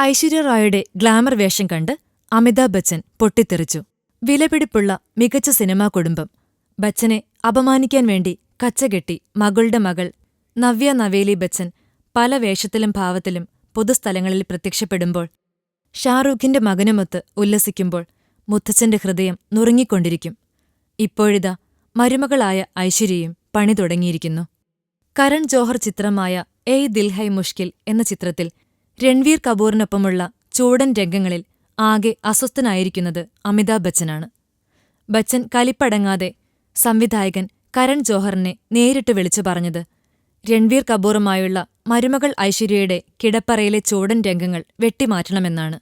Aishwarya റായുടെ glamour വേഷം കണ്ട് അമിതാഭ് ബച്ചൻ പൊട്ടിത്തെറിച്ചു. വിലപിടിപ്പുള്ള മികച്ച സിനിമാ കുടുംബം. ബച്ചനെ അപമാനിക്കാൻ വേണ്ടി കച്ചകെട്ടി മകളുടെ മകൾ നവ്യ നവേലി ബച്ചൻ പല വേഷത്തിലും ഭാവത്തിലും പൊതുസ്ഥലങ്ങളിൽ പ്രത്യക്ഷപ്പെടുമ്പോൾ ഷാറൂഖിന്റെ മകനുമൊത്ത് ഉല്ലസിക്കുമ്പോൾ മുത്തച്ഛന്റെ ഹൃദയം നുറുങ്ങിക്കൊണ്ടിരിക്കും. ഇപ്പോഴിതാ മരുമകളായ ഐശ്വര്യയും പണി തുടങ്ങിയിരിക്കുന്നു. കരൺ ജോഹർ ചിത്രമായ എയ് ദിൽഹൈ മുഷ്കിൽ എന്ന ചിത്രത്തിൽ രൺവീർ കപൂറിനൊപ്പമുള്ള ചൂടൻ രംഗങ്ങളിൽ ആകെ അസ്വസ്ഥനായിരിക്കുന്നത് അമിതാഭ് ബച്ചനാണ്. ബച്ചൻ കലിപ്പടങ്ങാതെ സംവിധായകൻ കരൺ ജോഹറിനെ നേരിട്ട് വിളിച്ചു പറഞ്ഞത് രൺവീർ കപൂറുമായുള്ള മരുമകൾ ഐശ്വര്യയുടെ കിടപ്പറയിലെ ചൂടൻ രംഗങ്ങൾ വെട്ടിമാറ്റണമെന്നാണ്.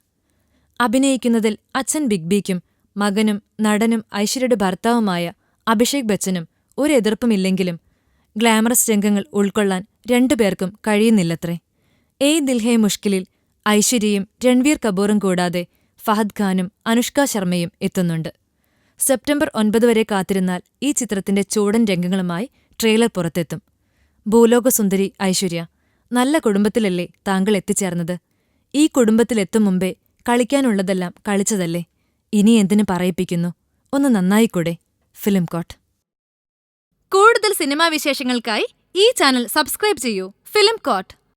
അഭിനയിക്കുന്നതിൽ അച്ഛൻ ബിഗ് ബിക്കും മകനും നടനും ഐശ്വര്യയുടെ ഭർത്താവുമായ അഭിഷേക് ബച്ചനും ഒരു എതിർപ്പുമില്ലെങ്കിലും ഗ്ലാമറസ് രംഗങ്ങൾ ഉൾക്കൊള്ളാൻ രണ്ടുപേർക്കും കഴിയുന്നില്ലത്രേ. ഏയ് ദിൽഹേ മുഷ്കിലിൽ ഐശ്വര്യയും രൺവീർ കപൂറും കൂടാതെ ഫഹദ് ഖാനും അനുഷ്ക ശർമ്മയും എത്തുന്നുണ്ട്. സെപ്റ്റംബർ ഒൻപത് വരെ കാത്തിരുന്നാൽ ഈ ചിത്രത്തിന്റെ ചൂടൻ രംഗങ്ങളുമായി ട്രെയിലർ പുറത്തെത്തും. ഭൂലോകസുന്ദരി ഐശ്വര്യ നല്ല കുടുംബത്തിലല്ലേ താങ്കൾ എത്തിച്ചേർന്നത്? ഈ കുടുംബത്തിലെത്തും മുമ്പേ കളിക്കാനുള്ളതെല്ലാം കളിച്ചതല്ലേ? ഇനി എന്തിനു പറയിപ്പിക്കുന്നു? ഒന്ന് നന്നായിക്കൂടെ? ഫിലിം കോട്ട്. കൂടുതൽ സിനിമാ വിശേഷങ്ങൾക്കായി ഈ ചാനൽ സബ്സ്ക്രൈബ് ചെയ്യൂ. Film coat.